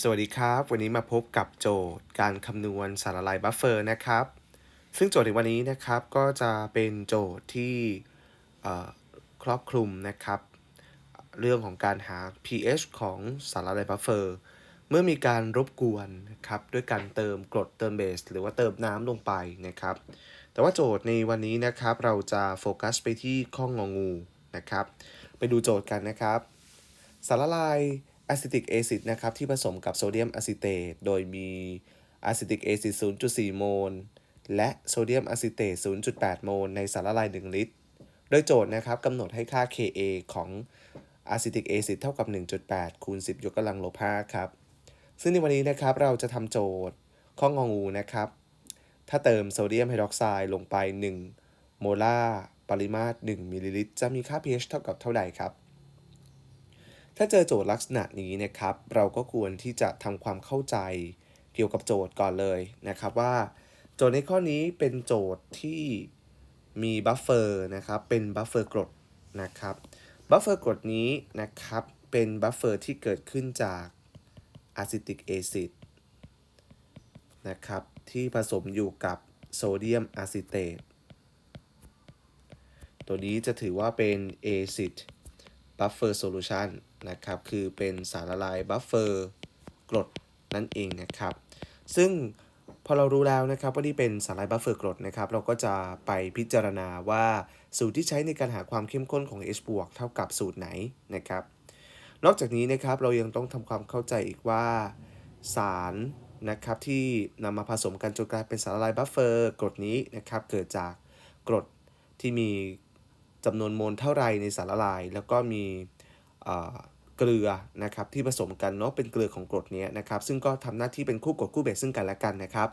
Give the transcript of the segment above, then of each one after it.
สวัสดีครับ วันนี้มาพบกับโจทย์การคำนวณสารละลายบัฟเฟอร์นะครับ ซึ่งโจทย์ในวันนี้นะครับก็จะเป็นโจทย์ที่ครอบคลุมนะครับ เรื่องของการหา pH ของสารละลายบัฟเฟอร์เมื่อมีการรบกวนนะครับด้วยการเติมกรดเติมเบส หรือว่าเติมน้ำลงไปนะครับ แต่ว่าโจทย์ในวันนี้นะครับเราจะโฟกัสไปที่ข้องงองูนะครับ ไปดูโจทย์กันนะครับ สารละลาย อะซิติกแอซิดนะครับที่ผสมกับโซเดียมอะซิเตตโดยมีอะซิติกแอซิด0.4 โมล และโซเดียมอะซิเตต0.8 โมล ในสารละลาย 1 ลิตร โดยโจทย์นะครับกำหนดให้ค่า Ka ของอะซิติกแอซิดเท่ากับ 1.8 คูณ 10 ยกกำลังลบ 5 ครับ ซึ่งในวันนี้นะครับเราจะทำโจทย์ข้ององูนะครับ ถ้าเติมโซเดียมไฮดรอกไซด์ลงไป 1 โมลาร์ปริมาตร 1 มิลลิลิตร จะมีค่า pH เท่ากับเท่าใดครับ ถ้าเจอโจทย์ลักษณะนี้นะครับ เราก็ควรที่จะทำความเข้าใจเกี่ยวกับโจทย์ก่อนเลยนะครับว่า โจทย์ในข้อนี้เป็นโจทย์ที่มีบัฟเฟอร์นะครับ เป็นบัฟเฟอร์กรดนะครับบัฟเฟอร์กรดนี้นะครับเป็นบัฟเฟอร์ที่เกิดขึ้นจากอะซิติกแอซิดนะครับที่ผสมอยู่กับโซเดียมอะซิเตตตัวนี้จะถือว่าเป็น acid buffer solution นะครับ คือเป็นสารละลายบัฟเฟอร์กรดนั่นเองนะครับ ซึ่งพอเรารู้แล้วนะครับว่านี่เป็นสารละลายบัฟเฟอร์กรดนะครับ เราก็จะไปพิจารณาว่าสูตรที่ใช้ในการหาความเข้มข้นของ H บวกเท่ากับสูตรไหนนะครับ นอกจากนี้นะครับเรายังต้องทำความเข้าใจอีกว่าสารนะครับที่นำมาผสมกันจนกลายเป็นสารละลายบัฟเฟอร์กรดนี้นะครับเกิดจากกรดที่มีจำนวนโมลเท่าไรในสารละลาย แล้วก็มี เกลือนะครับที่ผสมกันเนาะเป็นเกลือของกรดเนี้ยนะครับ ซึ่งก็ทำหน้าที่เป็นคู่กรดคู่เบสซึ่งกันและกันนะครับ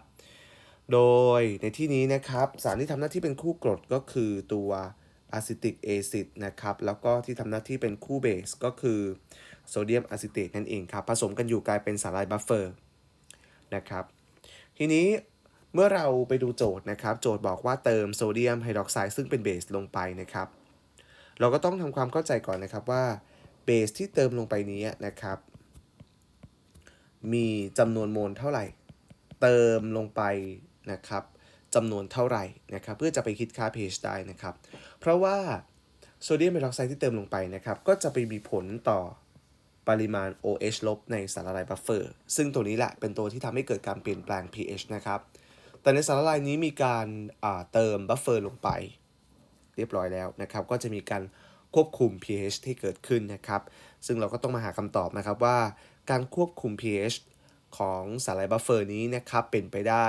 โดยในที่นี้นะครับสารที่ทำหน้าที่เป็นคู่กรดก็คือตัวอะซิติกแอซิดนะครับแล้วก็ที่ทำหน้าที่เป็นคู่เบสก็คือโซเดียมอะซิเตตนั่นเองครับผสมกันอยู่กลายเป็นสารายบัฟเฟอร์นะครับทีนี้เมื่อเราไปดูโจทย์นะครับ โจทย์บอกว่าเติมโซเดียมไฮดรอกไซด์ซึ่งเป็นเบสลงไปนะครับ เราก็ต้องทำความเข้าใจก่อนนะครับว่า บสที่เติมลงไปนี้นะครับ มีจำนวนโมลเท่าไหร่ เติมลงไปนะครับจำนวนเท่าไหร่นะครับ เพื่อจะไปคิดค่า pH ได้นะครับ เพราะว่าโซเดียมไฮดรอกไซด์ที่เติมลงไปนะครับ ก็จะไปมีผลต่อปริมาณ OH ลบในสารละลายบัฟเฟอร์ซึ่งตัวนี้แหละเป็นตัวที่ทำให้เกิดการเปลี่ยนแปลง pH นะครับ แต่ในสารละลายนี้มีการเติมบัฟเฟอร์ลงไป เรียบร้อยแล้วนะครับ ก็จะมีการ ควบคุม pH ที่เกิดขึ้นนะครับ ซึ่งเราก็ต้องมาหาคำตอบนะครับว่า การควบคุม pH ของสารละลายบัฟเฟอร์นี้นะครับเป็นไปได้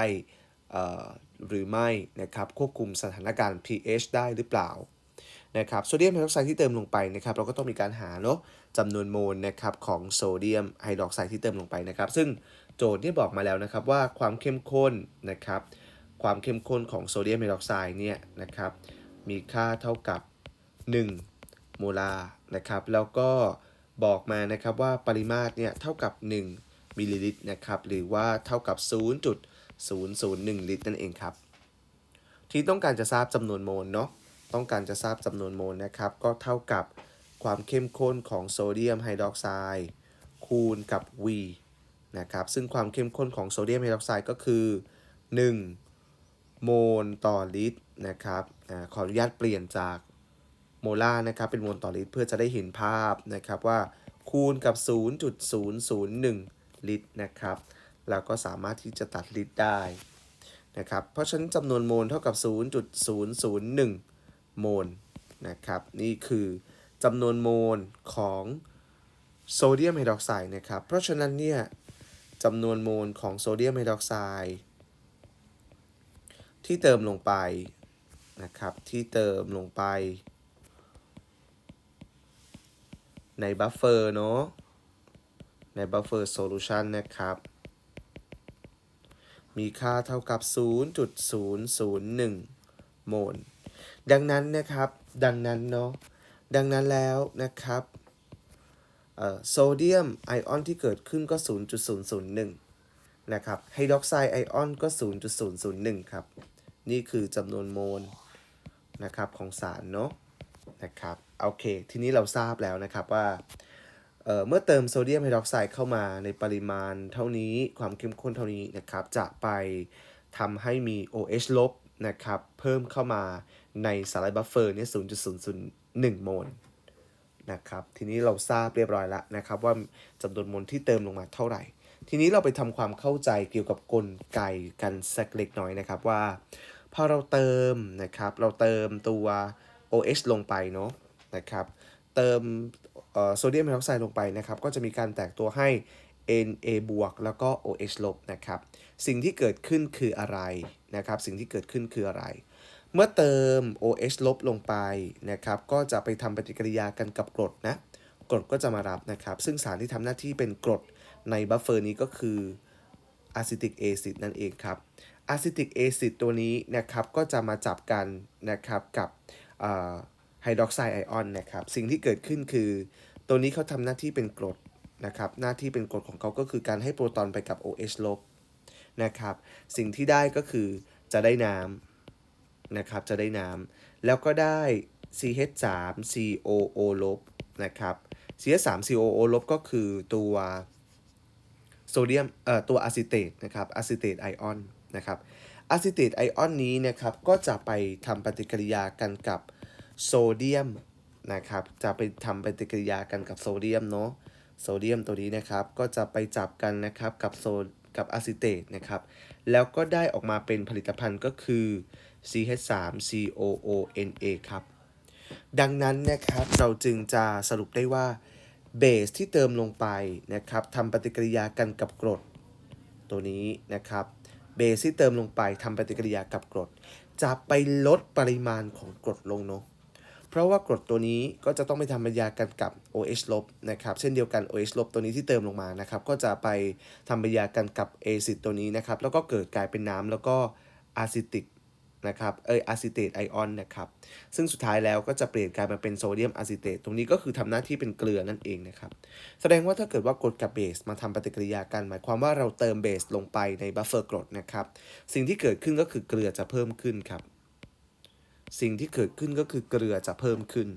หรือไม่นะครับควบคุมสถานการณ์ pH ได้หรือเปล่านะครับโซเดียมไฮดรอกไซด์ที่เติมลงไปนะครับเราก็ต้องมีการหาเนาะจำนวนโมลนะครับของโซเดียมไฮดรอกไซด์ที่เติมลงไปนะครับ ซึ่งโจทย์ที่บอกมาแล้วนะครับว่าความเข้มข้นนะครับความเข้มข้นของโซเดียมไฮดรอกไซด์เนี่ยนะครับมีค่าเท่ากับ 1 โมลาร์นะครับ แล้วก็บอกมานะครับว่าปริมาตรเนี่ยเท่ากับ 1 มิลลิลิตรนะครับ หรือว่าเท่ากับ 0.001 ลิตรนั่นเองครับ ที่ต้องการจะทราบจำนวนโมลเนาะ ต้องการจะทราบจำนวนโมลนะครับ ก็เท่ากับความเข้มข้นของโซเดียมไฮดรอกไซด์คูณกับ V นะครับ ซึ่งความเข้มข้นของโซเดียมไฮดรอกไซด์ก็คือ 1 โมลต่อลิตรนะครับอขออนุญาตเปลี่ยนจาก โมลาร์นะครับเป็นโมลต่อลิตรเพื่อจะได้เห็นภาพนะครับว่าคูณกับ 0.001 ลิตรนะครับแล้วก็สามารถที่จะตัดลิตรได้นะครับเพราะฉะนั้นจำนวนโมลเท่ากับ 0.001 โมลนะครับนี่คือจำนวนโมลของโซเดียมไฮดรอกไซด์นะครับเพราะฉะนั้นเนี่ยจำนวนโมลของโซเดียมไฮดรอกไซด์ที่เติมลงไปนะครับที่เติมลงไป ในบัฟเฟอร์เนาะ ในบัฟเฟอร์โซลูชันนะครับ มีค่าเท่ากับ 0.001 โมล ดังนั้นนะครับ ดังนั้นเนาะ ดังนั้นแล้วนะครับเอ่อโซเดียมไอออนที่เกิดขึ้นก็ 0.001 นะครับ ไฮดรอกไซด์ไอออนก็ 0.001 ครับ นี่คือจำนวนโมลนะครับของสารเนาะ นะครับโอเค ทีนี้เราทราบแล้วนะครับว่าเเมื่อเติมโซเดียมไฮดรอกไซด์เข้ามาในปริมาณเท่านี้ความเข้มข้นเท่านี้นะครับจะไปทำให้มี OH ลบนะครับเพิ่มเข้ามาในสารบัฟเฟอร์เนี่ย0.001 โมลนะครับทีนี้เราทราบเรียบร้อยแล้วนะครับว่าจำนวนโมลที่เติมลงมาเท่าไหร่ ทีนี้เราไปทำความเข้าใจเกี่ยวกับกลไกกันสักเล็กน้อยนะครับว่าพอเราเติมนะครับเราเติมตัว OH ลงไปเนาะนะครับ เติมโซเดียมไฮดรอกไซด์ลงไปนะครับ ก็จะมีการแตกตัวให้ Na บวกแล้วก็ OH ลบนะครับ สิ่งที่เกิดขึ้นคืออะไรนะครับ สิ่งที่เกิดขึ้นคืออะไร เมื่อเติม OH ลบลงไปนะครับ ก็จะไปทำปฏิกิริยากันกับกรดนะ กรดก็จะมารับนะครับ ซึ่งสารที่ทำหน้าที่เป็นกรดในบัฟเฟอร์นี้ก็คืออะซิติกแอซิดนั่นเองครับอะซิติกแอซิดตัวนี้นะครับ ก็จะมาจับกันนะครับกับ ไฮดรอกไซด์ไอออนนะครับ สิ่งที่เกิดขึ้นคือ ตัวนี้เขาทำหน้าที่เป็นกรดนะครับ หน้าที่เป็นกรดของเขาก็คือการให้โปรตอนไปกับ OH ลบนะครับ สิ่งที่ได้ก็คือจะได้น้ำนะครับ จะได้น้ำแล้วก็ได้ CH3 COO ลบนะครับ CH3 COO ลบก็คือตัวโซเดียมเอ่อตัวอะซิเตตนะครับอะซิเตตไอออนนะครับ อะซิเตตไอออนนี้นะครับก็จะไปทำปฏิกิริยากันกับโซเดียมนะครับจะไปทำปฏิกิริยากันกับโซเดียมเนาะโซเดียมตัวนี้นะครับก็จะไปจับกันนะครับกับโซกับอะซิเตตนะครับแล้วก็ได้ออกมาเป็นผลิตภัณฑ์ก็คือ CH3COONA ครับดังนั้นนะครับเราจึงจะสรุปได้ว่าเบสที่เติมลงไปนะครับทำปฏิกิริยากันกับกรดตัวนี้นะครับ เบสที่เติมลงไปทำปฏิกิริยากับกรด จะไปลดปริมาณของกรดลงเนาะเพราะว่ากรดตัวนี้ก็จะต้องไปทำปฏิกิริยากันกับ OH ลบนะครับ เช่นเดียวกัน OH ลบตัวนี้ที่เติมลงมานะครับ ก็จะไปทำปฏิกิริยากันกับแอซิดตัวนี้นะครับ แล้วก็เกิดกลายเป็นน้ำแล้วก็อะซิติก นะครับเอยอะซิเตตไอออนนะครับ ซึ่งสุดท้ายแล้วก็จะเปลี่ยนกลายมาเป็นโซเดียมอะซิเตตตรงนี้ก็คือทำหน้าที่เป็นเกลือนั่นเองนะครับ แสดงว่าถ้าเกิดว่ากรดกับเบสมาทำปฏิกิริยากัน หมายความว่าเราเติมเบสลงไปในบัฟเฟอร์กรดนะครับ สิ่งที่เกิดขึ้นก็คือเกลือจะเพิ่มขึ้นครับ สิ่งที่เกิดขึ้นก็คือเกลือจะเพิ่มขึ้น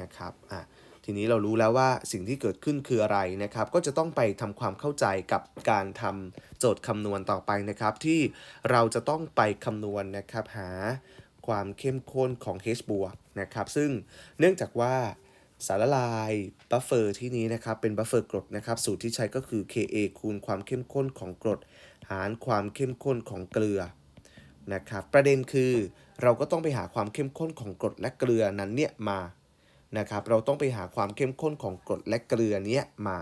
นะครับอะ ทีนี้เรารู้แล้วว่าสิ่งที่เกิดขึ้นคืออะไรนะครับ ก็จะต้องไปทำความเข้าใจกับการทำโจทย์คำนวณต่อไปนะครับ ที่เราจะต้องไปคำนวณนะครับหาความเข้มข้นของ H บวกนะครับ ซึ่งเนื่องจากว่าสารละลายบัฟเฟอร์ที่นี้นะครับ เป็นบัฟเฟอร์กรดนะครับ สูตรที่ใช้ก็คือ Ka คูณความเข้มข้นของกรด หารความเข้มข้นของเกลือนะครับ ประเด็นคือเราก็ต้องไปหาความเข้มข้นของกรดและเกลือนั้นเนี่ยมา นะครับเราต้องไปหาความเข้มข้นของกรดและเกลือเนี้ยมา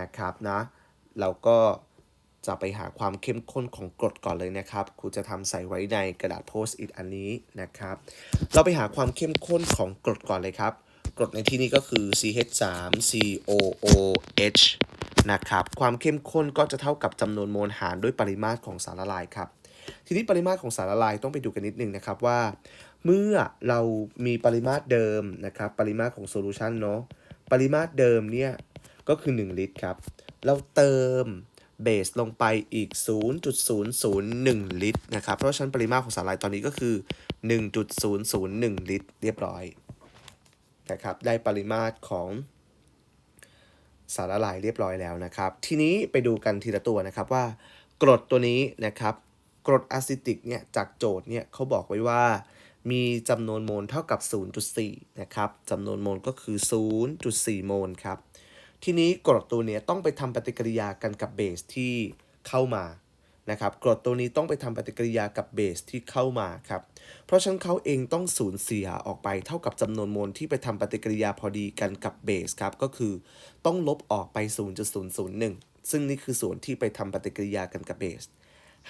นะครับนะเราก็จะไปหาความเข้มข้นของกรดก่อนเลยนะครับครูจะทำใส่ไว้ในกระดาษโพสต์อิทอันนี้นะครับ เราไปหาความเข้มข้นของกรดก่อนเลยครับ กรดในที่นี้ก็คือ CH3COOH นะครับความเข้มข้นก็จะเท่ากับจำนวนโมลหารด้วยปริมาตรของสารละลายครับ ทีนี้ปริมาตรของสารละลายต้องไปดูกันนิดนึงนะครับว่า เมื่อเรามีปริมาตรเดิมนะครับ ปริมาตรของโซลูชันเนาะ ปริมาตรเดิมเนี่ย ก็คือ 1 ลิตรครับ เราเติมเบสลงไปอีก 0.001 ลิตรนะครับ เพราะฉะนั้นปริมาตรของสารละลายตอนนี้ก็คือ 1.001 ลิตร เรียบร้อยนะครับ ได้ปริมาตรของสารละลายเรียบร้อยแล้วนะครับ ทีนี้ไปดูกันทีละตัวนะครับว่ากรดตัวนี้นะครับ กรดอะซิติกเนี่ยจากโจทย์เนี่ยเขาบอกไว้ว่า มีจำนวนโมลเท่ากับ 0.4 นะครับจำนวนโมลก็คือ 0.4 โมลครับ ทีนี้กรดตัวนี้ต้องไปทำปฏิกิริยากันกับเบสที่เข้ามานะครับกรดตัวนี้ต้องไปทำปฏิกิริยากับเบสที่เข้ามาครับ เพราะฉะนั้นเขาเองต้องสูญเสียออกไปเท่ากับจำนวนโมลที่ไปทำปฏิกิริยาพอดีกันกับเบสครับ ก็คือต้องลบออกไป 0.001 ซึ่งนี่คือส่วนที่ไปทำปฏิกิริยากันกับเบส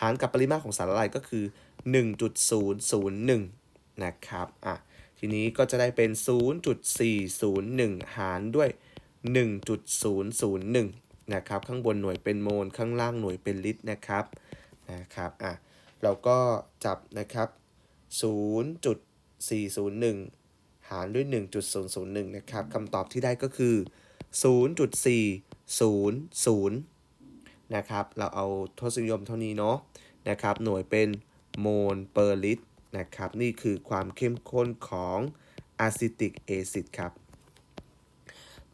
หารกับปริมาตรของสารละลายก็คือ 1.001 นะครับอะทีนี้ก็จะได้เป็น 0.401 หารด้วย 1.001 นะครับ ข้างบนหน่วยเป็นโมล ข้างล่างหน่วยเป็นลิตรนะครับนะครับอะเราก็จับนะครับ 0.401 หารด้วย 1.001 นะครับคำตอบที่ได้ก็คือ 0.400 นะครับ เราเอาทศนิยมเท่านี้เนาะนะครับ หน่วยเป็นโมลเปอร์ลิตร นะครับ นี่คือความเข้มข้นของอะซิติกแอซิดครับ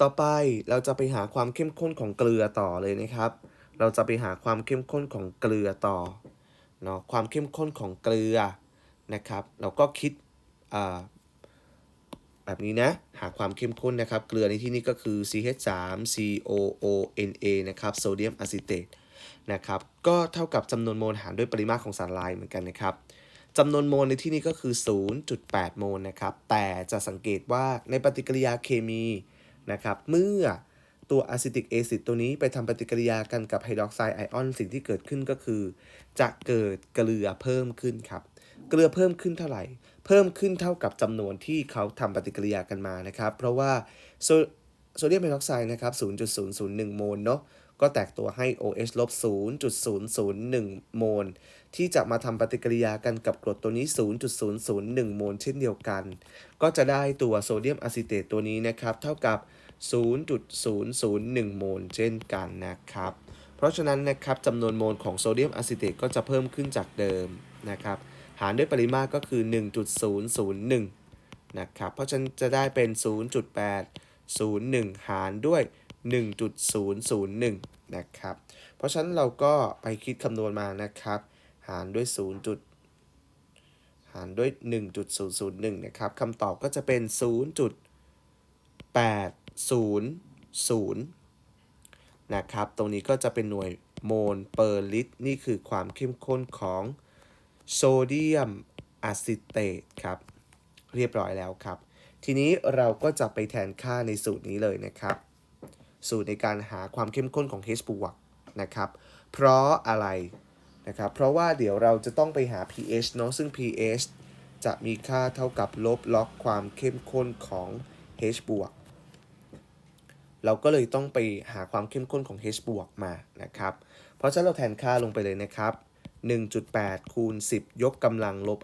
ต่อไปเราจะไปหาความเข้มข้นของเกลือต่อเลยนะครับ เราจะไปหาความเข้มข้นของเกลือต่อเนาะความเข้มข้นของเกลือนะครับ เราก็คิดแบบนี้นะ หาความเข้มข้นนะครับ เกลือในที่นี้ก็คือ CH3COONA นะครับโซเดียมอะซิเตตนะครับ ก็เท่ากับจำนวนโมลหารด้วยปริมาตรของสารละลายเหมือนกันนะครับ จำนวนโมลในที่นี้ก็คือ 0.8 โมลนะครับ แต่จะสังเกตว่าในปฏิกิริยาเคมีนะครับ เมื่อตัวอะซิติกแอซิดตัวนี้ไปทำปฏิกิริยากันกับไฮดรอกไซด์ไอออนสิ่งที่เกิดขึ้นก็คือ จะเกิดเกลือเพิ่มขึ้นครับ เกลือเพิ่มขึ้นเท่าไหร่ เพิ่มขึ้นเท่ากับจำนวนที่เขาทำปฏิกิริยากันมานะครับ เพราะว่าโซโซเดียมไฮดรอกไซด์นะครับ 0.001 โมลเนาะก็แตกตัวให้ OH ลบ0.001 โมล ที่จะมาทำปฏิกิริยากันกับกรดตัวนี้ 0.001 โมลเช่นเดียวกัน ก็จะได้ตัวโซเดียมอะซิเตตตัวนี้นะครับ เท่ากับ 0.001 โมลเช่นกันนะครับ เพราะฉะนั้นนะครับจำนวนโมลของโซเดียมอะซิเตตก็จะเพิ่มขึ้นจากเดิมนะครับ หารด้วยปริมาตรก็คือ 1.001 นะครับ เพราะฉะนั้นจะได้เป็น 0.801 หารด้วย 1.001 นะครับ เพราะฉะนั้นเราก็ไปคิดคำนวณมานะครับารด้วย 0. จุดหารด้วย 1.001 นะครับคำตอบก็จะเป็น 0.800 นะครับ ตรงนี้ก็จะเป็นหน่วยโมลเปอร์ลิตร นี่คือความเข้มข้นของโซเดียมอะซิเตตครับ เรียบร้อยแล้วครับ ทีนี้เราก็จะไปแทนค่าในสูตรนี้เลยนะครับ สูตรในการหาความเข้มข้นของ H บวกนะครับ เพราะอะไร นะครับเพราะว่าเดี๋ยวเราจะต้องไปหา pH เนาะซึ่ง pH จะมีค่าเท่ากับลบล็อกความเข้มข้นของ H บวกเราก็เลยต้องไปหาความเข้มข้นของ H บวกมานะครับ เพราะฉะนั้นเราแทนค่าลงไปเลยนะครับ 1.8 คูณ 10 ยกกำลังลบ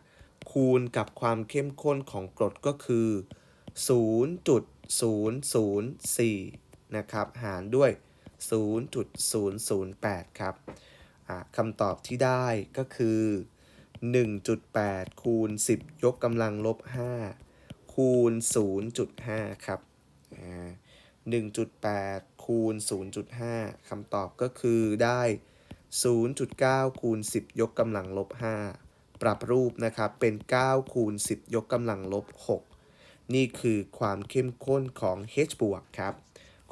5 คูณกับความเข้มข้นของกรดก็คือ 0.004 นะครับ หารด้วย 0.008 ครับ คำตอบที่ได้ก็คือ 1.8 คูณ 10 ยกกำลังลบ 5 คูณ 0.5 ครับอ่า1.8 คูณ 0.5 คำตอบก็คือได้ 0.9 คูณ 10 ยกกำลังลบ 5 ปรับรูปนะครับเป็น 9 คูณ 10 ยกกำลังลบ 6 นี่คือความเข้มข้นของ H บวกครับ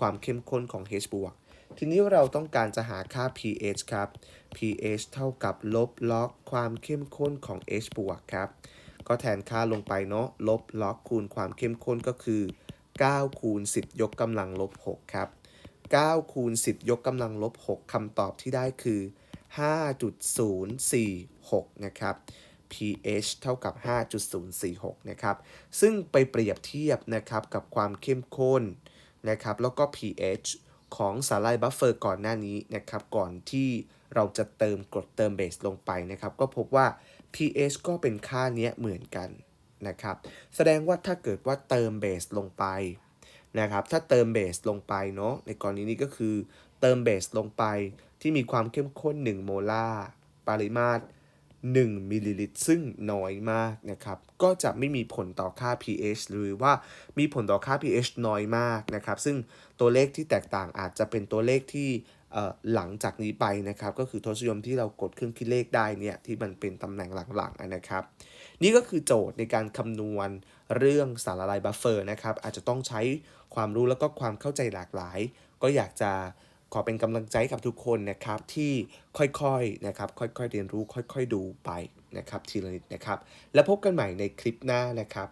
ความเข้มข้นของ H บวก ทีนี้เราต้องการจะหาค่า pH ครับ pH เท่ากับลบล็อกความเข้มข้นของ H บวกครับ ก็แทนค่าลงไปเนาะ ลบล็อกคูณความเข้มข้นก็คือ 9 คูณ 10 ยกกำลังลบ 6 ครับ 9 คูณ 10 ยกกำลังลบ 6คำตอบที่ได้คือ 5.046 นะครับ pH เท่ากับ 5.046 นะครับ ซึ่งไปเปรียบเทียบนะครับกับความเข้มข้นนะครับ แล้วก็ pH ของสาลายบัฟเฟอร์ก่อนหน้านี้นะครับ ก่อนที่เราจะเติมกรดเติมเบสลงไปนะครับ ก็พบว่า pH ก็เป็นค่านี้เหมือนกันนะครับ แสดงว่าถ้าเกิดว่าเติมเบสลงไปนะครับ ถ้าเติมเบสลงไปเนาะ ในกรณีนี้ก็คือ เติมเบสลงไปที่มีความเข้มข้น 1 โมลาร์ ปริมาตร 1มิลลิลิตรซึ่งน้อยมากนะครับ ก็จะไม่มีผลต่อค่า pH หรือว่ามีผลต่อค่า pH น้อยมากนะครับ ซึ่งตัวเลขที่แตกต่างอาจจะเป็นตัวเลขที่หลังจากนี้ไปนะครับ ก็คือทศนิยมที่เรากดเครื่องคิดเลขได้เนี่ยที่มันเป็นตำแหน่งหลังๆนะครับ นี่ก็คือโจทย์ในการคำนวณเรื่องสารละลายบัฟเฟอร์นะครับ อาจจะต้องใช้ความรู้แล้วก็ความเข้าใจหลากหลาย ก็อยากจะ ขอเป็นกำลังใจกับทุกคนนะครับที่ค่อยๆนะครับค่อยๆเรียนรู้ค่อยๆดูไปนะครับทีละนิดนะครับ แล้วพบกันใหม่ในคลิปหน้านะครับ